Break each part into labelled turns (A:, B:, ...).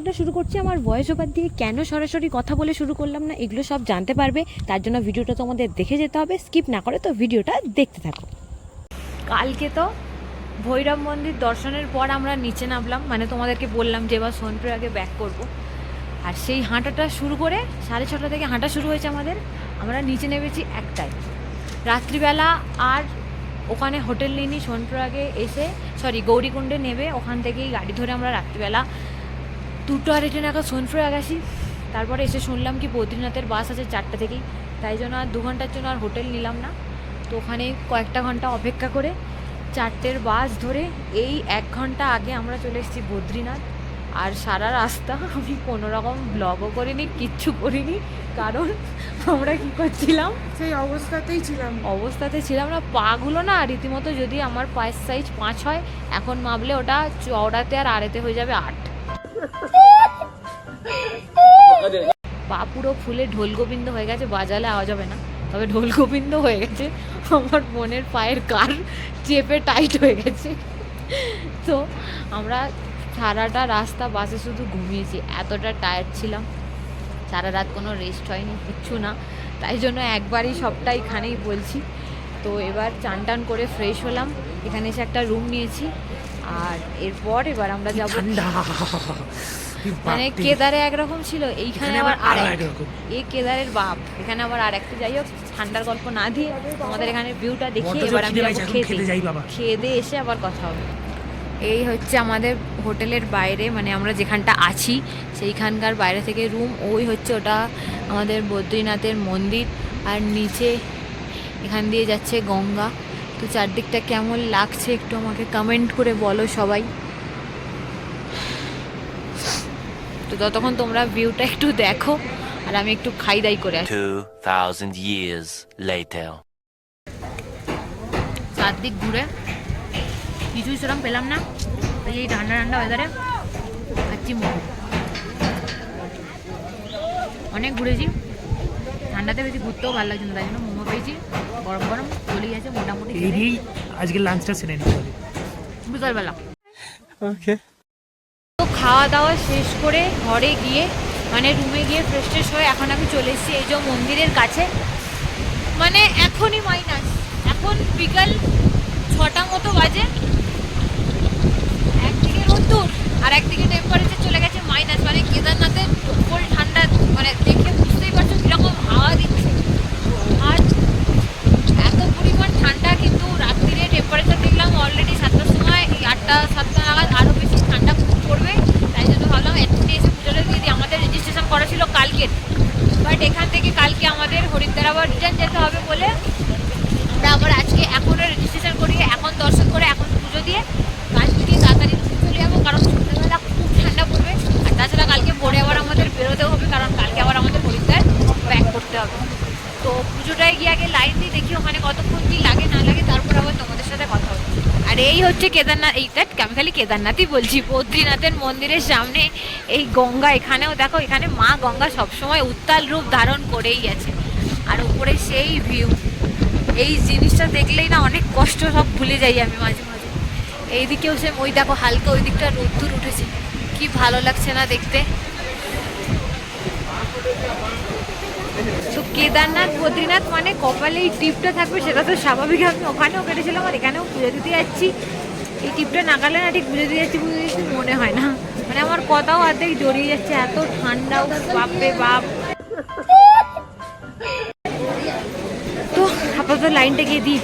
A: ব্লগটা শুরু করছি, আমার ভয়েস ওভার দিয়ে কেন সরাসরি কথা বলে শুরু করলাম না, এগুলো সব জানতে পারবে, তার জন্য ভিডিওটা তোমাদের দেখে যেতে হবে স্কিপ না করে তো ভিডিওটা দেখতে থাকো। কালকে তো ভৈরব মন্দির দর্শনের পর আমরা নিচে নামলাম মানে তোমাদেরকে বললাম যে এবার সোনপ্রয়াগে ব্যাক করব। আর সেই হাঁটাটা শুরু করে সাড়ে ছটা থেকে হাঁটা শুরু হয়েছে আমাদের, আমরা নিচে নেমেছি একটাই রাত্রিবেলা আর ওখানে হোটেল নিইনি সোনপ্রয়াগে এসে সরি গৌরীকুণ্ডে নেবে ওখান থেকেই গাড়ি ধরে আমরা রাত্রিবেলা দুটো আড়াইটে নাগাদ সোনপ্রয়াগ আসি তারপরে এসে শুনলাম কি বদ্রীনাথের বাস আছে চারটে থেকেই। তাই জন্য আর দু ঘণ্টার জন্য আর হোটেল নিলাম না। তো ওখানে কয়েকটা ঘণ্টা অপেক্ষা করে চারটের বাস ধরে এই এক ঘণ্টা আগে আমরা চলে এসেছি বদ্রীনাথ। আর সারা রাস্তা আমি কোনো রকম ব্লগও করিনি কিচ্ছু করিনি। কারণ আমরা কি করছিলাম?
B: সেই অবস্থাতেই ছিলাম।
A: অবস্থাতে ছিলাম না পাগুলো না রীতিমতো যদি আমার পায়ের সাইজ পাঁচ হয় এখন মাপলে ওটা চওড়াতে আর আড়েতে হয়ে যাবে আট। পা পুরো ফুলে ঢোল গোবিন্দ হয়ে গেছে, বাজালে আওয়াজ হবে না। তবে ঢোল গোবিন্দ হয়ে গেছে, আমার বোনের পায়ের কার চেপে টাইট হয়ে গেছে। তো আমরা সারাটা রাস্তা বাসে শুধু ঘুমিয়েছি, এতটা টায়ার্ড ছিলাম। সারা রাত কোনো রেস্ট হয়নি, কিচ্ছু না। তাই জন্য একবারই সবটা এখানেই বলছি। তো এবার চান টান করে ফ্রেশ হলাম। এখানে এসে একটা রুম নিয়েছি। আর এরপর এবার আমরা যাব মানে কেদারে একরকম ছিল এইখানে আবার আর। এই কেদারের বাপ এখানে আবার আর একটা যাই হোক ঠান্ডার গল্প না দিয়ে আমাদের এখানে ভিউটা দেখিয়ে এবার আমি
B: খিদে
A: যাব খেতে।
B: খেতে যাই বাবা।
A: খেয়ে দিয়ে এসে আবার কথা হবে। এই হচ্ছে আমাদের হোটেলের বাইরে মানে আমরা যেখানটা আছি সেইখানকার বাইরে থেকে রুম ওই হচ্ছে ওটা আমাদের বদ্রীনাথের মন্দির। আর নিচে এখান দিয়ে যাচ্ছে গঙ্গা। তো চারদিকটা কেমন লাগছে একটু আমাকে কমেন্ট করে বলো সবাই। তো ততক্ষণ তোমরা ভিউটা একটু দেখো আর আমি একটু খাই দাই করে আসি।
C: 2,000 years later.
A: চারদিক ঘুরে। কিছুই সেরকম পেলাম না এই এই ঠান্ডা ঠান্ডা ওয়েদারে খাচ্ছি মোমো। অনেক ঘুরেছি। ঠান্ডাতে বেশি ঘুরতেও ভালো লাগছে না তাই জন্য মোমো পেয়েছি। গরম গরম চলে গেছে মোটামুটি
B: এই আজকে লাঞ্চটা সেরে নিতে হবে
A: বিকালবেলা। তো খাওয়া দাওয়া শেষ করে ঘরে গিয়ে মানে রুমে গিয়ে ফ্রেশ ট্রেশ হয়ে এখন আমি চলে এসেছি এই যে মন্দিরের কাছে। মানে এখনই মাইনাস এখন বিকাল ছটা মতো বাজে। একদিকে রোদ্দুর আর একদিকে টেম্পারেচার চলে গেছে মাইনাস মানে কেদারনাথের ফুল ঠান্ডা মানে সাতটা নাগাদ আরও বেশি ঠান্ডা পড়বে। তাই জন্য ভাবলাম এক্ষুনি এসে পুজোটা দিয়ে দিই। আমাদের রেজিস্ট্রেশন করা ছিল কালকের বাট এখান থেকে কালকে আমাদের হরিদ্বার আবার রিটার্ন যেতে হবে বলে আমরা আবার আজকে এখনও রেজিস্ট্রেশন করিয়ে এখন দর্শন করে এখন পুজো দিয়ে কালকে দিয়ে তাড়াতাড়ি চলে যাব। কারণ সন্ধ্যেবেলা খুব ঠান্ডা পড়বে। আর তাছাড়া কালকে ভোরে আবার আমাদের বেরোতে হবে, কারণ কালকে আবার আমাদের হরিদ্বার ব্যাক করতে হবে। তো পুজোটায় গিয়ে আগে লাইন দিয়ে দেখি ওখানে কতক্ষণ কি লাগে, না লাগে, তারপর আবার তোমাদের সাথে এই হচ্ছে কেদারনাথ, এই দেখ, আমি খালি কেদারনাথই বলছি। বদ্রীনাথের মন্দিরের সামনে এই গঙ্গা, এখানেও দেখো, এখানে মা গঙ্গা সবসময় উত্তাল রূপ ধারণ করেই আছে। আর উপরে সেই ভিউ এই জিনিসটা দেখলেই না অনেক কষ্ট সব ভুলে যাই আমি মাঝে মাঝে। এইদিকেও সে ওই দেখো, হালকা ওই দিকটা রোদ্দুর উঠেছে। কি ভালো লাগছে না দেখতে। তো কেদারনাথ, বদ্রীনাথ মানে কপালে এই টিপটা থাকবে, সেটা তো স্বাভাবিক। আমি ওখানেও কেটেছিলাম আর এখানেও পুজো দিতে যাচ্ছি। এই টিপটা নাগালে না ঠিক পুজো দিতে যাচ্ছি পুজো দিতে মনে হয় না। মানে আমার কথাও অর্ধেক জড়িয়ে যাচ্ছে, এত ঠান্ডাও, বাপরে বাপ। তো আপাতত লাইনটা গিয়ে দিই।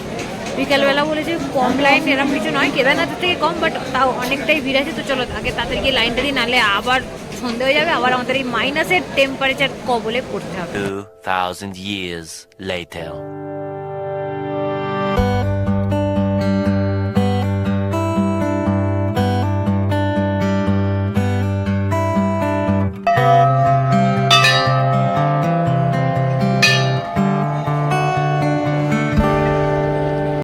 A: বিকালবেলা বলেছে কম লাইন এরকম কিছু নয়। কেদারনাথের থেকে কম বাট তাও অনেকটাই ভিড় আছে। তো চলো আগে তাড়াতাড়ি গিয়ে লাইনটা দিই, নাহলে আবার সন্ধে হয়ে যাবে আবার আমাদের এই মাইনাসের টেম্পারেচার কবলে পড়তে হবে
C: 2,000 years later.